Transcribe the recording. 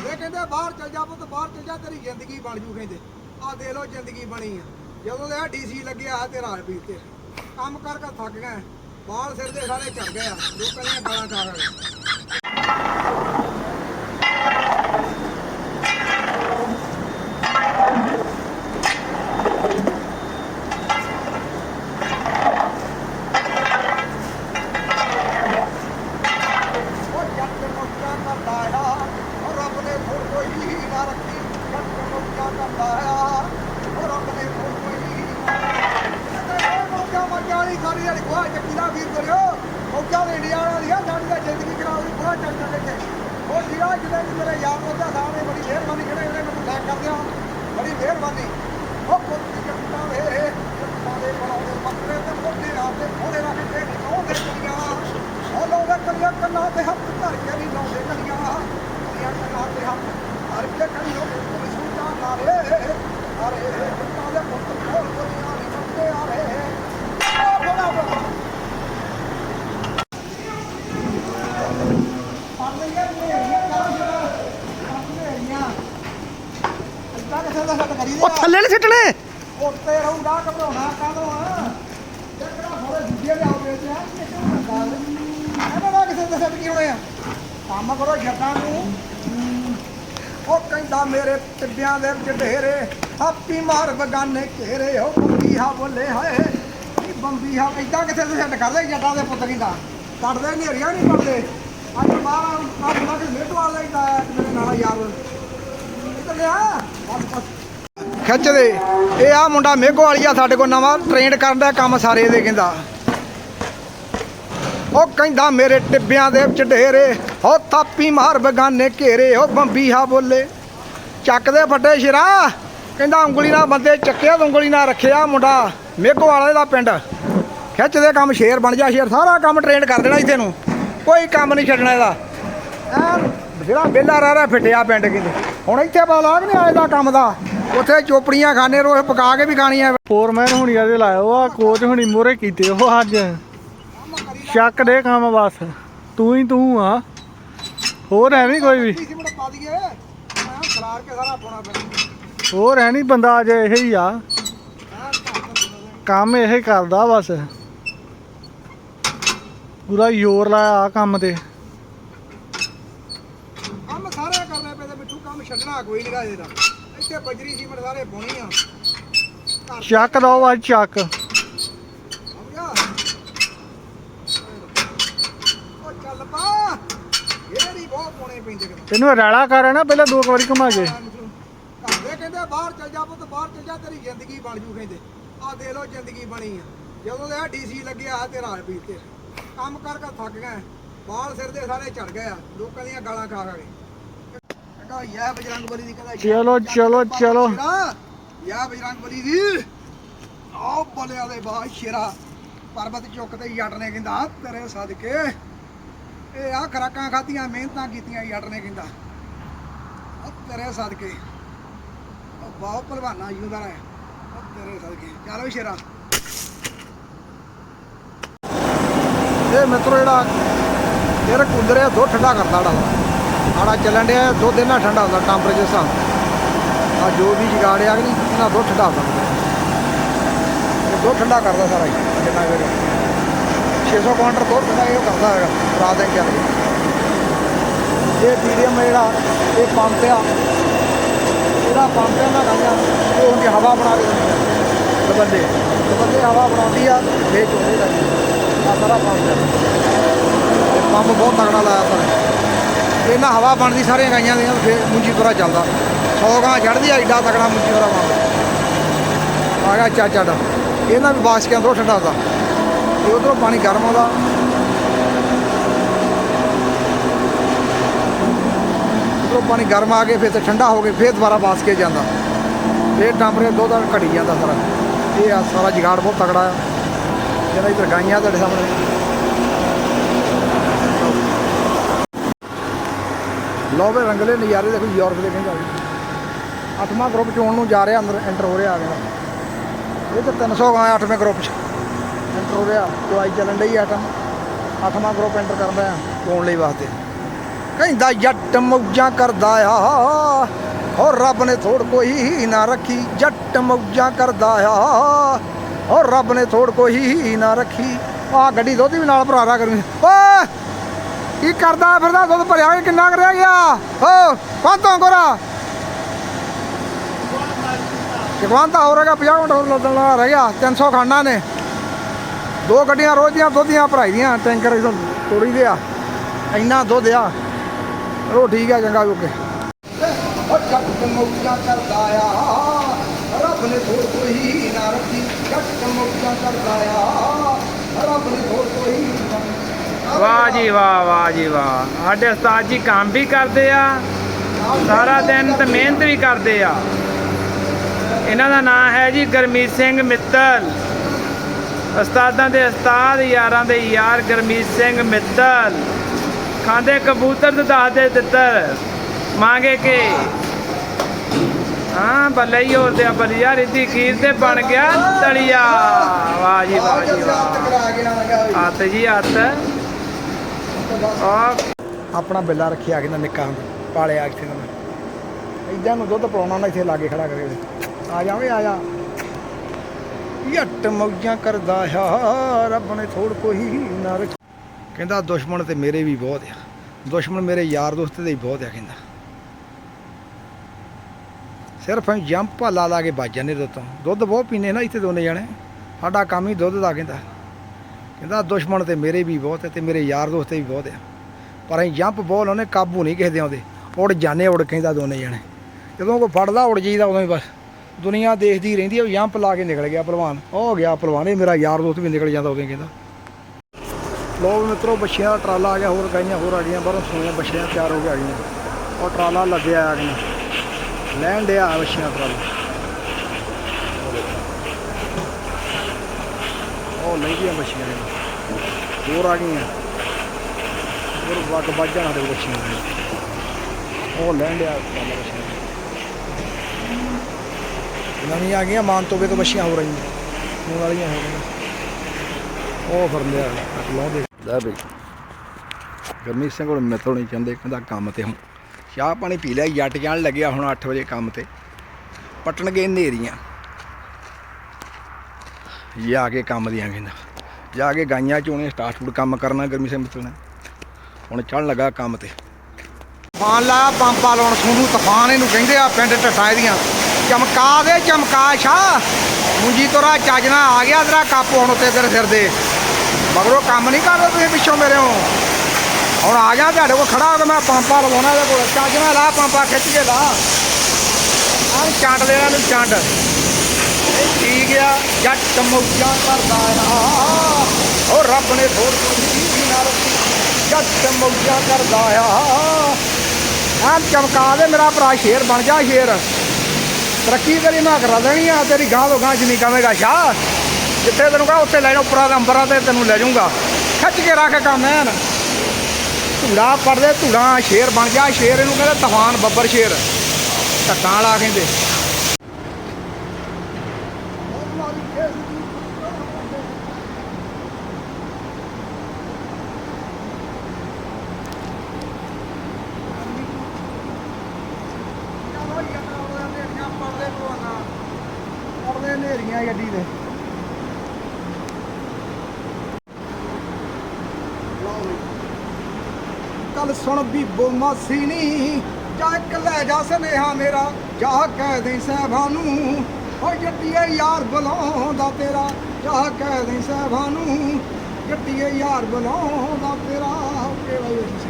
ਇਹ ਕਹਿੰਦੇ ਬਾਹਰ ਚੱਲ ਜਾ ਪੁੱਤ, ਬਾਹਰ ਚੱਲ ਜਾ, ਤੇਰੀ ਜ਼ਿੰਦਗੀ ਬਣ ਜੂ ਕਹਿੰਦੇ। ਆ ਦੇ ਲੋ ਜ਼ਿੰਦਗੀ ਬਣੀ ਆ। ਜਦੋਂ ਦੇ ਡੀਸੀ ਲੱਗਿਆ ਆ ਤੇ ਰਾਜ ਵੀਰ ਤੇ ਕੰਮ ਕਰ ਕਰ ਥੱਕ ਗਏ। ਬਾਲ ਸਿਰ ਦੇ ਸਾਰੇ ਝੜ ਗਏ ਆ। ਲੋਕਾਂ ਦੀਆਂ ਗਾਲਾਂ ਖਾ ਗਏ ਉਹ ਜੱਟ ਮੁੱਕਾ ਕਰਦਾ ਆ ਉਹ ਰੱਬ ਨੇ ਥੋੜ ਕੋਈ ਹੀ ਨਾ ਰੱਖੀ ਜੱਟ ਮੁੱਕਾ ਕਰਦਾ ਆ ਉਹ ਰੱਬ ਨੇ ਥੋੜ ਕੋਈ ਹੀ ਨਾ ਮੌਕਾ ਮਜਾਲੀ ਸਾਰੀ ਜਿਹੜੀ ਕੋਆ ਚੱਕੀ ਦਾ ਵੀਰ ਕਰਿਓ ਮੌਕਾ ਦੇ ਇੰਡੀਆ ਵਾਲਾ ਦੀਆਂ ਸਾਡੀ ਤਾਂ ਜ਼ਿੰਦਗੀ ਖਰਾਬ ਦੀ ਪੂਰਾ ਉਹ ਜਿਹੜਾ ਜਿਹਦੇ ਵੀ ਮੇਰੇ ਯਾਰ ਉਹਦਾ ਸਾਹਿਬ ਨੇ ਬੜੀ ਮਿਹਰਬਾਨੀ, ਜਿਹੜੇ ਜਿਹੜੇ ਮੈਨੂੰ ਟੈਗ ਕਰਦੇ ਆ ਬੜੀ ਮਿਹਰਬਾਨੀ। ਉਹ ਪੁੱਤ ਦੀ ਜੱਟਾਂ ਦੇ ਜੱਟਾਂ ਦੇ ਬਣਾਉਂਦੇ ਬੱਕਰੇ ਤੇ ਮੋਢੇ ਆ ਤੇ ਥੋੜੇ ਰੱਖ ਕੇ ਨਿਕਾਉਂਦੇ ਕੁੜੀਆਂ ਉਹ ਲੋਵੇ ਕਲੀਆਂ ਕੰਨਾਂ ਤੇ ਹੱਥ ਧਰ ਕੇ ਨਹੀਂ ਲਾਉਂਦੇ ਕਲੀਆਂ ਕਲੀਆਂ ਕੰਨਾਂ ਤੇ ਹੱਥ ਧਰ ਕੇ ਕਲੀ ਹੋ ਕੋਈ ਸੂਟਾ ਨਾਰੇ ਅਰੇ ਜੱਟਾਂ ਦੇ ਪੁੱਤ ਕੋਲ ਕੋਲੀਆਂ ਨਹੀਂ ਮੰਗਦੇ ਆਰੇ ਉਹ ਬੜਾ ਬੜਾ ਉਹ ਥੱਲੇ ਨਹੀਂ ਸਿੱਟਣੇ। ਉੱਤੇ ਰਹੂਗਾ ਘਬਰਾਉਣਾ ਕਾਹਦੋਂ ਆ? ਜਿਹੜਾ ਹੋਰੇ ਦੂਜੇ ਲਿਆਓ ਵੇਚ ਆ ਇਹਨਾਂ ਦਾ ਕਿਸੇ ਦੇ ਸੱਟ ਕੀ ਹੋਣੇ ਆ? ਕੰਮ ਕਰੋ ਜੱਟਾਂ ਨੂੰ। ਉਹ ਕਹਿੰਦਾ ਮੇਰੇ ਟਿੱਬਿਆਂ ਦੇ ਢੇਰੇ ਹਾਪੀ ਮਾਰ ਬਗਾਨੇ ਘੇਰੇ, ਉਹ ਬੰਬੀ ਹਾ ਬੋਲੇ ਹਾਏ। ਇਹ ਬੰਬੀ ਹਾ ਇਦਾਂ ਕਿਸੇ ਦੇ ਸੱਟ ਕਰਦੇ ਜੱਟਾਂ ਦੇ ਪੁੱਤ ਕਹਿੰਦਾ ਕੱਢਦੇ ਨੇਰੀਆਂ ਨਹੀਂ ਪੜਦੇ ਅੱਜ ਬਾਹਰ ਆ ਬਣਾ ਕੇ ਲੇਟ ਵਾਲ ਲੈਂਦਾ ਮੇਰੇ ਨਾਲ ਯਾਰ ਇੱਧਰ ਲਿਆ ਬਸ ਬਸ ਖਿੱਚਦੇ। ਇਹ ਆ ਮੁੰਡਾ ਮੇਘੋ ਆ, ਸਾਡੇ ਕੋਲ ਨਵਾਂ ਟ੍ਰੇਨਡ ਕਰਦਾ ਕੰਮ ਸਾਰੇ ਇਹਦੇ ਕਹਿੰਦਾ। ਉਹ ਕਹਿੰਦਾ, ਮੇਰੇ ਟਿੱਬਿਆਂ ਦੇ ਚਢੇਰੇ ਢੇਰੇ ਹੋ ਥਾਪੀ ਮਾਰ ਬਗਾਨੇ ਘੇਰੇ, ਉਹ ਬੰਬੀਹਾ ਬੋਲੇ। ਚੱਕਦੇ ਫੱਟੇ ਸ਼ਿਰਾ। ਕਹਿੰਦਾ, ਉਂਗਲੀ ਨਾਲ ਬੰਦੇ ਚੱਕਿਆ ਤੇ ਉਂਗਲੀ ਨਾਲ ਰੱਖਿਆ ਮੁੰਡਾ ਮੇਘੋ ਵਾਲੇ ਦਾ ਪਿੰਡ। ਖਿੱਚਦੇ ਕੰਮ, ਸ਼ੇਰ ਬਣ ਜਾ, ਸ਼ੇਰ ਸਾਰਾ ਕੰਮ ਟ੍ਰੇਨ ਕਰ ਦੇਣਾ ਇੱਥੇ ਨੂੰ। ਕੋਈ ਕੰਮ ਨਹੀਂ ਛੱਡਣਾ ਇਹਦਾ। ਐ ਜਿਹੜਾ ਬੇਲਾ ਰਹਿ ਰਿਹਾ, ਫਿੱਟਿਆ ਪਿੰਡ, ਕਹਿੰਦੇ। ਹੁਣ ਇੱਥੇ ਪਤਾ ਲੱਗ ਨਹੀਂ ਆਇਦਾ ਕੰਮ ਦਾ। ਉੱਥੇ ਚੋਪੜੀਆਂ ਖਾਣੇ ਰੋਜ਼ ਪਕਾ ਕੇ ਵੀ ਖਾਣੀਆਂ। ਫੋਰਮੈਨ ਹੁਣੀ ਇਹਦੇ ਉਹ ਆ ਕੋਚ ਹੁਣੀ ਮੋਰੇ ਕੀਤੇ ਉਹ ਅੱਜ। ਚੱਕ ਦੇ ਕੰਮ ਬਸ ਤੂੰ ਹੀ ਤੂੰ ਆ। ਹੋਰ ਹੈ ਨਹੀਂ ਕੋਈ ਵੀ। ਹੋਰ ਹੈ ਨਹੀਂ ਬੰਦਾ ਅਜੇ ਇਹ ਹੀ ਆ। ਕੰਮ ਇਹ ਕਰਦਾ ਬਸ। ਪੂਰਾ ਜ਼ੋਰ ਲਾਇਆ ਆ ਕੰਮ ਤੇ। ਕੰਮ ਸਾਰੇ ਕਰਨੇ ਪੈਂਦੇ ਮਿੱਠੂ ਕੰਮ ਛੱਡਣਾ ਕੋਈ ਨਹੀਂ ਇਹਦਾ ਇੱਥੇ ਬਜਰੀ ਸੀਮਟ ਸਾਰੇ ਪਾਉਣੀ ਆ। ਘਰ ਚੱਕ ਦੋ ਅੱਜ ਚੱਕ। ਸਮਝਿਆ? ਉਹ ਚੱਲ ਪਾ। ਇਹ ਨਹੀਂ ਬਹੁਤ ਪਾਉਣੇ ਪੈਂਦੇ ਕਿਤੇ। ਤੈਨੂੰ ਰੈਲਾ ਕਰ ਨਾ ਪਹਿਲਾਂ ਦੋ ਕੁ ਵਾਰੀ ਘੁਮਾ ਕੇ। ਘਰਦੇ ਕਹਿੰਦੇ ਬਾਹਰ ਚੱਲ ਜਾ ਪੁੱਤ ਬਾਹਰ ਚੱਲ ਜਾ ਤੇਰੀ ਜ਼ਿੰਦਗੀ ਬਣ ਜੂ ਕਹਿੰਦੇ। ਆ ਦੇ ਲੋ ਜ਼ਿੰਦਗੀ ਬਣੀ ਆ। ਜਦੋਂ ਦੇ ਡੀਸੀ ਲੱਗਿਆ ਆ ਤੇ ਰਾਜ ਵੀਰ ਤੇ ਕੰਮ ਕਰ ਕਰ ਥੱਕ ਗਏ ਬਾਲ ਸਿਰ ਦੇ ਸਾਰੇ ਝੜ ਗਏ ਆ। ਲੋਕਾਂ ਦੀਆਂ ਗਾਲਾਂ ਖਾ ਖਾ ਕੇ। ਕਹਿੰਦਾ ਯਾ ਬਜਰੰਗ ਬਲੀ ਦੀ ਕਹਿੰਦਾ ਯਾ ਚਲੋ, ਚਲੋ, ਚਲੋ। ਯਾ ਬਜਰੰਗ ਬਲੀ ਦੀ। ਆਓ ਬਲਿਆ ਦੇ ਬਾਹਰ ਸ਼ੇਰਾ। ਪਰਬਤ ਚੁੱਕ ਤੇ ਜੱਟ ਨੇ ਕਹਿੰਦਾ ਤੇਰੇ ਸਦਕੇ। ਇਹ ਆ ਖਰਾਕਾਂ ਖਾਧੀਆਂ ਮਿਹਨਤਾਂ ਕੀਤੀਆਂ ਜੱਟ ਨੇ ਕਹਿੰਦਾ। ਉਹ ਤੇਰੇ ਸਦਕੇ। ਉਹ ਬਹੁਤ ਭਲਵਾਨਾ ਯੂਦਾ ਹੈ ਉਹ ਤੇਰੇ ਸਦਕੇ। ਚੱਲ ਸ਼ੇਰਾ। ਇਹ ਮਿੱਤਰੋ ਜਿਹੜਾ ਇਹ ਕੂਲਰ ਹੈ ਦੋ ਠੰਡਾ ਕਰਦਾ ਡਾ ਆੜਾ ਚੱਲਣ ਡਿਆ ਦੋ ਦਿਨ ਨਾਲ ਠੰਡਾ ਹੁੰਦਾ ਟੈਂਪਰੇਚਰ ਹਿਸਾਬ ਆ ਜੋ ਵੀ ਜਗਾੜ ਆ ਕਿ ਨਹੀਂ ਇਹਨਾਂ ਦੋ ਠੰਡਾ ਹੁੰਦਾ। ਇਹ ਦੋ ਠੰਡਾ ਕਰਦਾ ਸਾਰਾ ਹੀ ਜਿੰਨਾ ਵੀ 600 ਕੁਆਂਟਰ ਦੋ ਠੰਡਾ ਇਹ ਕਰਦਾ ਹੈਗਾ ਰਾਤ ਦੇ ਚੱਲ ਇਹ ਮੀਡੀਅਮ ਜਿਹੜਾ ਇਹ ਪੰਪ ਆ। ਇਹਦਾ ਪੰਪ ਆ ਨਾ ਗਾਇਆ ਉਹ ਹੁੰਦੀ ਹਵਾ ਬਣਾ ਕੇ ਦਿੰਦੀ। ਆ ਬੰਦੇ ਬੰਦੇ ਹਵਾ ਬਣਾਉਂਦੀ ਆ ਫੇਰ ਚੋਲੇ ਦਾ ਆ ਸਾਰਾ ਪੰਪ ਆ। ਇਹ ਪੰਪ ਬਹੁਤ ਤਗੜਾ ਲਾਇਆ ਸਰ ਇਹਨਾਂ ਹਵਾ ਬਣਦੀ ਸਾਰੀਆਂ ਗਾਈਆਂ ਦੀਆਂ, ਫਿਰ ਮੁੰਜੀ ਤੋਰਾ ਚੱਲਦਾ। 100 ਗਾਂ ਚੜਦੀ ਆ, ਏਡਾ ਤਕੜਾ ਮੁੰਜੀ ਤੋਰਾ ਬਣਦਾ ਆ ਗਿਆ ਚਾਚਾ ਦਾ ਇਹਨਾਂ ਵੀ ਬਾਕਸ ਕੇ ਅੰਦਰੋਂ ਠੰਡਾ ਹੁੰਦਾ ਤੇ ਉਧਰੋਂ ਪਾਣੀ ਗਰਮ ਆਉਂਦਾ। ਉਧਰੋਂ ਪਾਣੀ ਗਰਮ ਆ ਕੇ ਫਿਰ ਤੇ ਠੰਡਾ ਹੋ ਕੇ ਫਿਰ ਦੁਬਾਰਾ ਬਾਸ ਕੇ ਜਾਂਦਾ। ਫਿਰ ਟੈਂਪਰੇਚਰ ਦੋ ਦਾ ਘਟੀ ਜਾਂਦਾ ਸਾਰਾ। ਇਹ ਆ ਸਾਰਾ ਜਗਾੜ ਬਹੁਤ ਤਕੜਾ ਆ। ਜਿਹੜਾ ਇਧਰ ਗਾਈਆਂ ਤੁਹਾਡੇ ਸਾਹਮਣੇ। ਲਓ ਵੇ ਰੰਗਲੇ ਨਜ਼ਾਰੇ ਦੇਖੋ, ਯੂਰਪ ਦੇ ਕਹਿੰਦਾ ਅੱਠਵਾਂ ਗਰੁੱਪ ਚੋਣ ਨੂੰ ਜਾ ਰਿਹਾ, ਅੰਦਰ ਐਂਟਰ ਹੋ ਰਿਹਾ ਆ ਗਿਆ ਇਹ ਤਾਂ 300 ਗਾਂ ਅੱਠਵੇਂ ਗਰੁੱਪ ਚ। ਐਂਟਰ ਹੋ ਰਿਹਾ, ਦਵਾਈ ਚੱਲਣ ਡਈ ਆਟਮ। ਅੱਠਵਾਂ ਗਰੁੱਪ ਐਂਟਰ ਕਰਦਾ ਆ ਪਾਉਣ ਲਈ ਵਾਸਤੇ। ਕਹਿੰਦਾ, ਜੱਟ ਮੌਜਾਂ ਕਰਦਾ ਆ। ਹੋ ਰੱਬ ਨੇ ਥੋੜ ਕੋਈ ਨਾ ਰੱਖੀ, ਜੱਟ ਮੌਜਾਂ ਕਰਦਾ ਆ। ਹੋ ਰੱਬ ਨੇ ਥੋੜ ਕੋਈ ਨਾ ਰੱਖੀ। ਆ ਗੱਡੀ ਦੁੱਧ ਵੀ ਨਾਲ ਭਰਾਰਾ ਕਰੂ ਓਏ! ਕੀ ਕਰਦਾ ਫਿਰਦਾ ਦੁੱਧ ਭਰਿਆ ਕਿ ਕਿੰਨਾ ਕਰਿਆ ਗਿਆ? ਹੋ ਕਾਂਤੋਂ ਗੋਰਾ। ਜਗਵੰਤਾ ਹੋ ਰਿਹਾ 50 ਮਿੰਟ ਹੋਰ ਲੱਦਣ ਵਾਲਾ ਰਹਿ ਗਿਆ 300 ਖਾਣਾ ਨੇ। ਦੋ ਗੱਡੀਆਂ ਰੋਜ਼ ਦੀਆਂ ਦੁੱਧ ਦੀਆਂ ਭਰਾਈ ਦੀਆਂ, ਟੈਂਕਰ ਇਦੋਂ ਤੋੜੀ ਦੇ ਆ ਇੰਨਾ ਦੁੱਧ ਆ। ਉਹ ਠੀਕ ਆ, ਚੰਗਾ ਓਕੇ। ਉਹ ਜੱਟ ਮੌਜਾਂ ਕਰਦਾ ਆ। ਰੱਬ ਨੇ ਥੋੜ ਕੋਈ ਨਾ ਰੱਖੀ। ਜੱਟ ਮੌਜਾਂ ਕਰਦਾ ਆ। ਰੱਬ ਨੇ ਥੋੜ ਕੋਈ ਵਾਹ ਜੀ ਵਾਹ ਵਾਹ ਜੀ ਵਾਹ। ਸਾਡੇ ਉਸਤਾਦ ਜੀ ਕੰਮ ਵੀ ਕਰਦੇ ਆ ਸਾਰਾ ਦਿਨ ਤੇ ਮਿਹਨਤ ਵੀ ਕਰਦੇ ਆ। ਇਹਨਾਂ ਦਾ ਨਾਮ ਹੈ ਜੀ ਗਰਮੀਤ ਸਿੰਘ ਮਿੱਤਲ। ਉਸਤਾਦਾਂ ਦੇ ਉਸਤਾਦ ਯਾਰਾਂ ਦੇ ਯਾਰ ਗਰਮੀਤ ਸਿੰਘ ਮਿੱਤਲ। ਖਾਂਦੇ ਕਬੂਤਰ ਤੇ ਦੱਸਦੇ ਤਿੱਤਰ। ਮੰਗੇ ਕੇ। ਹਾਂ ਬੱਲੇ ਹੀ ਹੋਰ ਤੇ ਆ ਬਲੀਆ ਰਿੱਧੀ ਖੀਰ ਤੇ ਬਣ ਗਿਆ ਤਲੀਆ। ਵਾਹ ਜੀ ਵਾਹ ਜੀ ਵਾਹ। ਨਾ ਹੱਥ ਜੀ ਹੱਥ। ਆ ਆਪਣਾ ਬਿੱਲਾ ਰੱਖਿਆ ਕਿੰਨਾ ਨਿੱਕਾ ਹੁੰਦਾ, ਪਾਲਿਆ ਇੱਥੇ ਦਾ ਇਦਾਂ ਨੂੰ ਦੁੱਧ ਪਾਉਣਾ ਨਾ ਇੱਥੇ ਲਾਗੇ ਖੜਾ ਕਰੇ ਆ ਜਾਵੇ ਆ ਜਾ। ਜੱਟ ਮੌਜਾਂ ਕਰਦਾ ਆ ਰੱਬ ਨੇ ਥੋੜ ਕੋਈ ਨਾ ਰੱਖ ਕਹਿੰਦਾ, ਦੁਸ਼ਮਣ ਤੇ ਮੇਰੇ ਵੀ ਬਹੁਤ ਆ। ਦੁਸ਼ਮਣ ਮੇਰੇ ਯਾਰ ਦੋਸਤ ਦੇ ਵੀ ਬਹੁਤ ਆ, ਕਹਿੰਦਾ। ਸਿਰਫ ਅਸੀਂ ਜੰਪ ਲਾ ਲਾ ਕੇ ਵੱਜ ਜਾਂਦੇ ਦੁੱਧ ਤੋਂ। ਦੁੱਧ ਬਹੁਤ ਪੀਨੇ ਨਾ ਇੱਥੇ ਦੋਨੇ ਜਾਣੇ। ਸਾਡਾ ਕੰਮ ਹੀ ਦੁੱਧ ਦਾ, ਕਹਿੰਦਾ। ਕਹਿੰਦਾ, ਦੁਸ਼ਮਣ ਤੇ ਮੇਰੇ ਵੀ ਬਹੁਤ ਹੈ ਤੇ ਮੇਰੇ ਯਾਰ ਦੋਸਤ ਵੀ ਬਹੁਤ ਆ ਪਰ ਅਸੀਂ ਜੰਪ ਬਹੁਤ ਉਹਨੇ ਕਾਬੂ ਨਹੀਂ ਕਿਸੇ ਦੇ ਆਉਂਦੇ। ਉੜ ਜਾਣੇ ਉੜ ਕਹਿੰਦਾ ਦੋਨੇ ਜਣੇ। ਜਦੋਂ ਕੋਈ ਫੜਦਾ, ਉੜ ਜਾਈਦਾ ਉਦੋਂ ਹੀ ਬਸ। ਦੁਨੀਆ ਦੇਖਦੀ ਰਹਿੰਦੀ ਹੈ ਉਹ ਜੰਪ ਲਾ ਕੇ ਨਿਕਲ ਗਿਆ ਪਹਿਲਵਾਨ। ਉਹ ਹੋ ਗਿਆ ਪਹਿਲਵਾਨ, ਇਹ ਮੇਰਾ ਯਾਰ ਦੋਸਤ ਵੀ ਨਿਕਲ ਜਾਂਦਾ ਉਦੋਂ ਕਹਿੰਦਾ। ਲੋਕ ਮਿੱਤਰੋ, ਬੱਚਿਆਂ ਦਾ ਟਰਾਲਾ ਆ ਗਿਆ, ਹੋਰ ਗਾਈਆਂ ਹੋਰ ਆ ਗਈਆਂ, ਬਾਹਰੋਂ ਸੋਈਆਂ ਬੱਚਿਆਂ ਤਿਆਰ ਹੋ ਕੇ ਆ ਗਈਆਂ। ਉਹ ਟਰਾਲਾ ਲੱਗਿਆ ਆ ਗਿਆ। ਲੈਣ ਡਿਆ ਬੱਚਿਆਂ ਦਾ ਟਰਾਲਾ। ਉਹ ਲੈ ਗਈਆਂ ਬੱਚਿਆਂ ਨੇ। ਹੋਰ ਆ ਗਈਆਂ। ਹੋਰ ਵਗ ਵੱਜ ਜਾਣਾ ਦੇ ਬੱਚਿਆਂ ਨੇ ਉਹ ਲੈਣ ਡਿਆ ਨਵੀਂ ਆ ਗਈਆਂ, ਮਾਨ ਤੋਬੇ ਤੋਂ ਬੱਚੀਆਂ ਹੋ ਰਹੀਆਂ। ਹੁਣ ਵਾਲੀਆਂ ਹੋ ਗਈਆਂ ਉਹ ਫਿਰ ਲਿਆ ਲਾਉਂਦੇ ਲੈ ਬਈ। ਗਰਮੀਤ ਸਿੰਘ ਕੋਲ ਮਿੱਤਰੋਂ ਨਹੀਂ ਚਾਹੁੰਦੇ ਕਹਿੰਦਾ ਕੰਮ ਤੇ ਹੁਣ। ਚਾਹ ਪਾਣੀ ਪੀ ਲਿਆ, ਜੱਟ ਜਾਣ ਲੱਗਿਆ ਹੁਣ 8 ਵਜੇ ਕੰਮ ਤੇ। ਪਟਣ ਗਏ ਨੇਰੀਆਂ ਆ ਕੇ ਕੰਮ ਦੀਆਂ ਕਹਿੰਦਾ। ਜਾ ਕੇ ਗਾਈਆਂ ਚੋਣੇ ਸਟਾਰਟ ਫੂਡ ਕੰਮ ਕਰਨਾ ਗਰਮੀਤ ਸਿੰਘ ਮਿੱਤਰ ਹੁਣ ਚੜਨ ਲੱਗਾ ਕੰਮ ਤੇ। ਤੂਫਾਨ ਲਾਇਆ, ਪੰਪਾ ਲਾਉਣ, ਸੋਨੂੰ ਤੂਫਾਨ ਇਹਨੂੰ ਕਹਿੰਦੇ ਆ ਪਿੰਡ ਟਟਾਏ ਦੀਆਂ। ਚਮਕਾ ਦੇ, ਚਮਕਾ ਸ਼ਾ। ਮੁੰਜੀ ਤੋਰਾ ਚੱਜਣਾ ਆ ਗਿਆ, ਤੇਰਾ ਕੱਪ ਹੁਣ ਉੱਤੇ ਤੇਰੇ ਸਿਰ ਦੇ। ਮਗਰੋਂ ਕੰਮ ਨਹੀਂ ਕਰਦੇ ਤੁਸੀਂ ਪਿੱਛੋਂ ਮੇਰੇ ਹੋ ਹੁਣ ਆ ਗਿਆ, ਤੁਹਾਡੇ ਕੋਲ ਖੜਾ ਹੋ ਕੇ ਮੈਂ ਪੰਪਾ ਲਵਾਉਣਾ ਇਹਦੇ ਕੋਲ। ਚੱਜਣਾ ਲਾ, ਪੰਪਾ ਖਿੱਚ ਕੇ ਲਾ। ਆਹ ਚੰਡ ਦੇਣਾ ਨੂੰ ਚੰਡ ਇਹ ਜੱਟ ਮੌਜਾਂ ਕਰਦਾ ਆ ਉਹ ਰੱਬ ਨੇ ਥੋੜ ਕੋਈ ਨਾ ਜੱਟ ਮੌਜਾਂ ਕਰਦਾ ਆ ਆਹ ਚਮਕਾ ਦੇ ਮੇਰਾ ਭਰਾ ਸ਼ੇਰ ਬਣ ਜਾ ਸ਼ੇਰ। ਤਰੱਕੀ ਤੇਰੀ ਮੈਂ ਕਰਾ ਦੇਣੀ ਆ, ਤੇਰੀ ਗਾਂ ਤੋਂ ਗਾਂ ਜਿੰਨੀ ਕਵੇਂਗਾ ਸ਼ਾਹ ਜਿੱਥੇ ਤੈਨੂੰ ਕਹਾਂ, ਉੱਥੇ ਲੈ ਜਾ ਉੱਪਰਾਂ ਦਾ ਅੰਬਰਾਂ ਤੇ ਤੈਨੂੰ ਲੈ ਜਾਊਂਗਾ। ਖਿੱਚ ਕੇ ਰੱਖ ਕੰਮ ਐਨ। ਧੂੜਾ ਪੜਦੇ ਧੂੜਾ, ਸ਼ੇਰ ਬਣ ਜਾ ਸ਼ੇਰ, ਇਹਨੂੰ ਕਹਿੰਦੇ ਤੂਫਾਨ ਬੱਬਰ ਸ਼ੇਰ। ਧੱਕਾਂ ਵਾਲਾ ਕਹਿੰਦੇ ਪੜਦੇ ਗੱਡੀ ਦੇ ਕੱਲ ਸੁਣ ਬੀਬੋ ਮਾਸੀ ਨੀ ਜਾ ਇੱਕ ਲੈ ਜਾ ਸਨੇਹਾ ਮੇਰਾ, ਜਾ ਕਹਿ ਦੇ ਸਹਿਬਾਂ ਨੂੰ ਓ ਜੱਟੀਏ ਯਾਰ ਬੁਲਾਉਂਦਾ ਤੇਰਾ, ਜਾ ਕਹਿ ਦੇ ਸਹਿਬਾਂ ਨੂੰ ਜੱਟੀਏ ਯਾਰ ਬੁਲਾਉਂਦਾ ਤੇਰਾ। ਓਕੇ ਬਾਈ